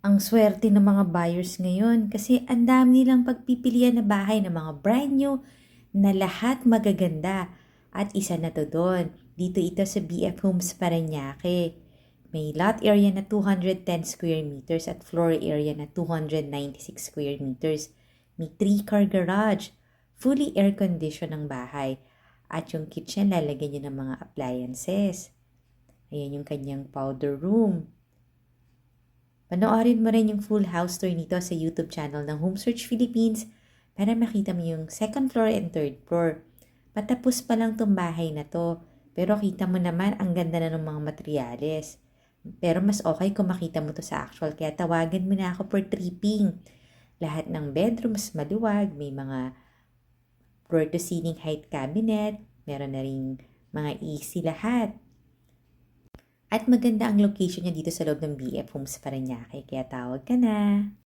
Ang swerte ng mga buyers ngayon kasi ang dami nilang pagpipilian na bahay ng mga brand new na lahat magaganda. At isa na to doon. Dito ito sa BF Homes Parañaque. May lot area na 210 square meters at floor area na 296 square meters. May 3-car garage. Fully air-conditioned ang bahay. At yung kitchen, lalagyan nyo ng mga appliances. Ayan yung kanyang powder room. Panoorin mo rin yung full house tour nito sa YouTube channel ng Home Search Philippines para makita mo yung second floor and third floor. Patapos pa lang tong bahay na to. Pero kita mo naman ang ganda na ng mga materyales. Pero mas okay kung makita mo to sa actual. Kaya tawagan mo na ako for tripping. Lahat ng bedrooms maluwag. May mga floor to ceiling height cabinet. Meron na rin mga AC lahat. At maganda ang location niya dito sa loob ng BF Homes Parañaque. Kaya tawag ka na.